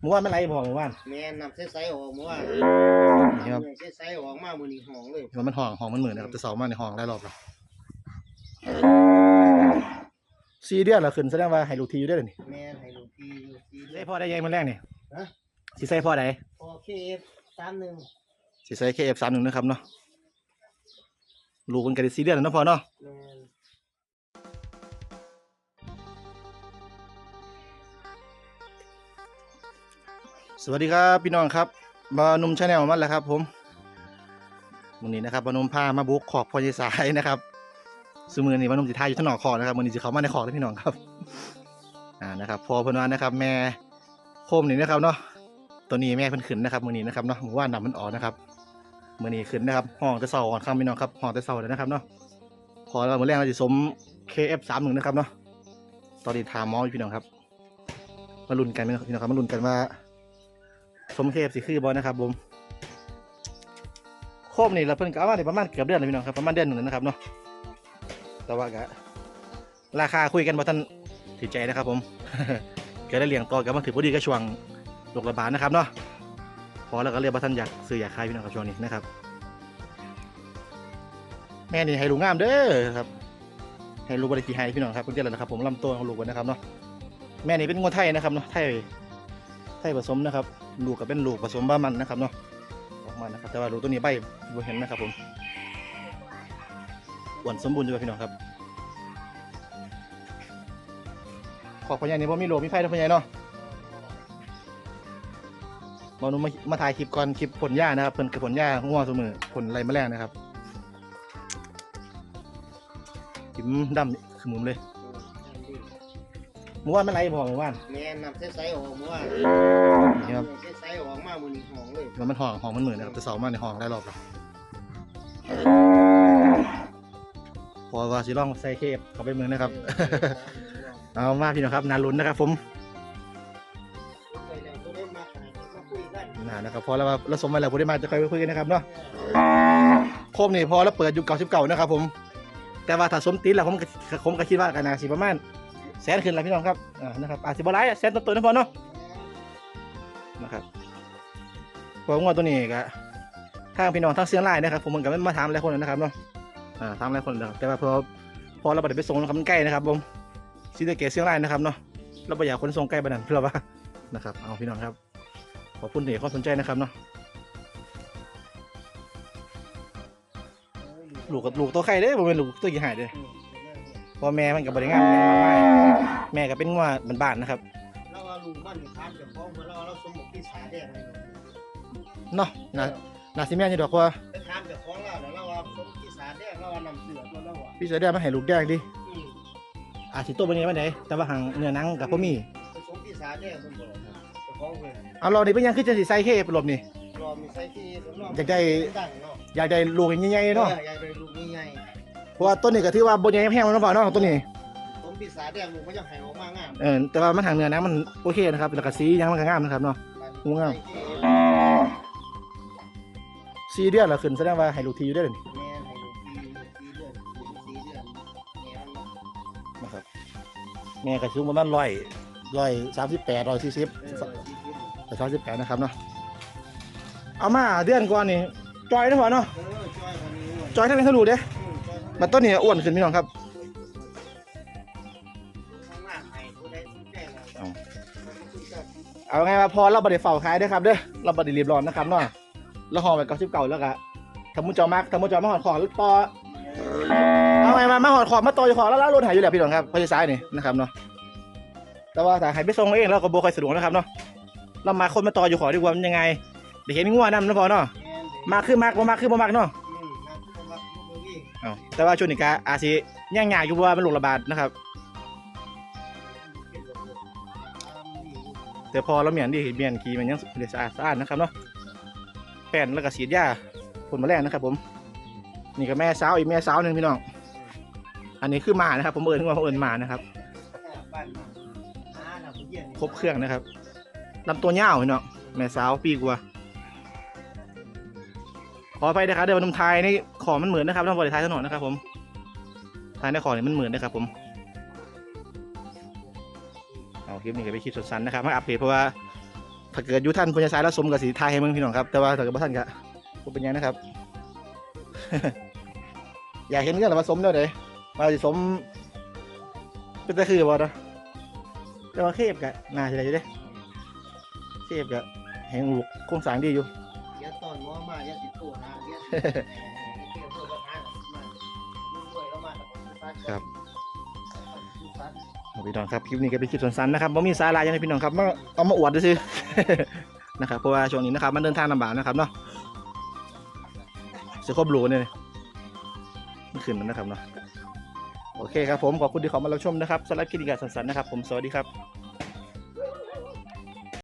เมื่อวานมันไรบอกเมื่อวานแม่นำใสๆออกเมื่อวานนี่ครับนำใสๆออกมามื้อนี้ห้องเลยมันมันห้องห้องมันเหมือนนะครับจะเสามาในห้องได้รอบแล้วซีเดียนเหราขึ้นแสดงว่าให้ลูกทีอยู่ได้เลยนี่แม่นให้ลูกพี่อยู่ที่ใส่พ่อได้ยังมันแรกนี่ฮะ สิใส่พ่อได้พอเคฟ31สิใส่เคเอฟสามหนึ่งนะครับเนาะลูกมันก็ได้ซีเดียนแล้วเนาะพ่อเนาะแม่น สวัสดีครับพี่น้องครับมานุ่มชาแนลมันแหละครับ ผมวันนี้นะครับมานุ่มพามาบุกขอกพอยสายนะครับสมือนี้มานุ่มสิทายอยู่ที่หนองคอนะครับวันนี้จะเข้ามาในคอกแล้วพี่น้องครับอ่านะครับ พอเพนวานะครับ แม่โคมนี่นะครับเนาะตัวนี้แม่เพิ่นขึ้นนะครับมือนี้นะครับเนาะหมู่ว่านำมันออกนะครับมือนี้ขึ้นนะครับห้องจะเสาก่อนข้ามพี่น้องครับห้องจะเสาเลยนะครับเนาะพอเราเมื่อแรกเราจะสม KF สามหนึ่งนะครับเนาะตอนนี้ถามหมออยพี่น้องครับ มาลุ้นกันนะครับพี่น้องครับมาลุ้นกันว่า มเคฟสิคือบอลนะครับผมโคมนี่เราเพิ่นก็เอามาได้ประมาณเกือบเดือนเลยพี่น้องครับประมาณเดือนหนึ่งแล้วนะครับเนาะแต่ว่าก็ราคาคุยกันบ่ทันถือใจนะครับ ผมก็ได้เลี้ยงต่อกันมาถือพอดีก็ช่วงโรคระบาดนะครับเนาะพอแล้วก็เรียกว่าท่านอยากซื้ออยากขายพี่น้องครับช่วงนี้นะครับ แม่นี่ให้ลูกงามเด้อครับให้ลูกบริกีให้พี่น้องครับเพิ่นเจริญนะครับ ผมลำตัวของลูกนนะครับเนาะแม่นี่เป็นงวไทยนะครับเนาะไทยไทยผสมนะครับ ลูกก็เป็นลูกผสมบ้ามันนะครับเนาะออกมานะครับแต่ว่าลูกตัวนี้ใบบ่เห็นนะครับผมอ้วนสมบูรณ์อยู่พี่น้องครับขอบพญานี่บ่มีโลมีไฟนะพญาเนาะมานูมามาถ่ายคลิปก่อนคลิปผลหญ้านะครับเพิ่นกับผลหญ้าง่วงเสมอผลไรแมลงนะครับกิมดำขมุมเลย เมื่อวานมันไรบอกเมื่อวานแม่นำใสๆออกเมื่อวานนี่ครับนำใสๆออกมามื้อนี้ห้องเลยมันมันห้องห้องมันเหมือนนะครับจะเสามาในห้องได้รอบแล้วพอว่าสิลองใส่เคฟเข้าไปเมืองนะครับ เอามาพี่น้องครับนาลุ้นนะครับ ผมไปแล้วก็ได้มามาคุยกันนานะครับพอแล้วว่าเราสมมาแล้วผมได้มาจะค่อยไปคุยกันนะครับเนาะโคมนี่พอแล้วเปิดอยู่เก่าสิบเก่านะครับ ผม แต่ว่าถ้าสมติดแล้วผมก็ผมก็คิดว่ากันนาสิประมาณ แสนขึ้นแล้วพี่น้องครับอ่านะครับอาจสิบ่หลายแสนต้นๆนะพอเนาะนะครับเพองวดตัวนี้ก็ทางพี่น้องทางเสียงไลน์นะครับผมเหมันก็ไม่มาถามหลายคนนะครับเนาะอ่าถามหลายคนแล้วแต่ว่าพอพอเราไปไปส่งนะครับมันใกล้นะครับผมซีเดเกตเสียงไลน์นะครับเนาะเราไม่อยากคนส่งใกล้บ้านนั้นเพื่อว่านะครับเอาพี่น้องครับขอบคุณที่ให้ความสนใจนะครับเนาะลูกกับลูกตัวไข่เด้ผมเป็นลูกตัวกี่หายเด้ พอแม่มันกับบริงามแม่มาไม่แม่ก็เป็นงัวบ้านๆนะครับเราเอาลูกมันถามเจ้าของเพิ่นเราเอาเราสมบัติพี่สาแดงให้เนาะน่าน่าสิแม่นี่ดอกว่าไปถามเจ้าของเราแล้วเราเอาสมพี่สาแดงเราเอานำเสือตัวเราอะพี่เสือแดงมาให้ลูกแดงดิอืมอาจสิโตเป็นยังไงแต่ว่าหางเนื้อหนังกับพ่มีผสมพี่สาแดงเพิ่นบอกเจ้าของเพิ่นเอาเรานี่เป็นยังคือจะสิใส่เคไปหลบนี่รอมีไซส์ที่สำรองอยากได้ดังเนาะอยากได้ลูกใหญ่ๆเนาะอออยากได้ลูกใหญ่เพ ราะว่าต้นนี้ก็ถือว่าบนใหญ่แพงแล้วเนาะพ่อเนาะต้นนี้ๆสมพี่สาแดงลูกมันจะให้ออกมางามเออแต่ว่ามันหางเนื้อหนังมันโอเคนะครับแล้วก็สีหยังมันก็งามนะครับเนาะ งูงาม สีเดือนละขึ้นแสดงว่าให้ลูกทีอยู่ได้เลยนี่แม่ให้ลูกปีปีเดือนปีเดือนแม่มันนะครับแม่ก็สูงประมาณร้อยร้อยสามสิบแปดร้อยสี่สิบเออปีเดือนร้อยสามสิบแปดนะครับเนาะเอามาเดือนก่อนนี่จอยนะพ่อเนาะเออช่วยคนนี้ด้วยจอยทั้งนี้ทั้งลูกเด้อื มช่วยคนนี้มาต้นนี้อ้วนขึ้นพี่น้องครับข้างล่างให้ผู้ใดสนใจเราเอาคุยกันเอาไงว่าพอเราบไดเฝ้าขายเด้อครับเด้อเราบไดรีบร้อนนะครับเนาะแล้วห่อไปกับชิบเก่าแล้วก็ทำมุจจอมักทำมุจจอมาหอดขอแล้วต่อเอาไงมามาหอดขอมาต่ออยู่ขอแล้วแล้วรถหายอยู่แล้วพี่น้องครับพอจะซ้ายนี่นะครับเนาะแต่ว่าถ้าให้ไปส่งเองเราก็บ่ค่อยสะดวกนะครับเนาะเรามาคนมาต่ออยู่ขอดีกว่ามันยังไงเดี๋ยวเห็นงัวนํนะพอเนาะแม่นเด้มากคือมากบ่มากคือบ่มากเนาะ เอาแต่ว่าช่วงนี้ก็อาจสิย่างยากอยู่เพราะว่ามันโรคระบาดนะครับแต่พอเราเหมียนดีเมียนขี่มันยังสะอาดสะอาดนะครับเนาะแป้นแล้วก็ฉีดยาพ่นแมลงนะครับผม นี่ก็แม่สาวอีกแม่สาวหนึ่งพี่น้อง อันนี้คือหมานะครับ ผมเอิญว่าผมเอิญหมานะครับ ครบเครื่องนะครับลำตัวยาวพี่น้องแม่สาวปีกว่า ขอไปนะครับเดี๋ยววันนมไทยนี่ขอมันเหมือนนะครับต้องบริไทยถนนนะครับผมทายในขอเนี่มันเหมือนนะครับผมเอาคลิปนี้ก็ไปคลิปสั้นๆนะครับมาอัปเดตเพราะว่าถ้าเกิดยุท่านพญาสายแล้วสมกับสีไทยให้เมืองพี่น้องครับแต่ว่าถ้าเกิดบ่ท่านก็บ่เป็นยังนะครับ อยากเห็นกันหรอว่าสมแล้วเด้ว่าสิสม เป็นตะคือบ่เนาะแต่ว่าเคฟกะน่าจะได้อยู่เด้เคฟกะแหงลูกโครงสร้างดีอยู่ ครับฟัดเอาพี่น้องครับคลิปนี้ก็เป็นคลิปสั้นๆนะครับบ่มีสาระอย่างไรพี่น้องครับมาเอามาอวดซื่อๆนะครับเพราะว่าช่วงนี้นะครับมันเดินทางลำบากนะครับเนาะจะครบรูเนี่ยมันขึ้นแล้วนะครับเนาะโอเคครับผมขอบคุณที่เข้ามารับชมนะครับสำหรับคลิปนี้ก็สั้นๆนะครับผมสวัสดีครับ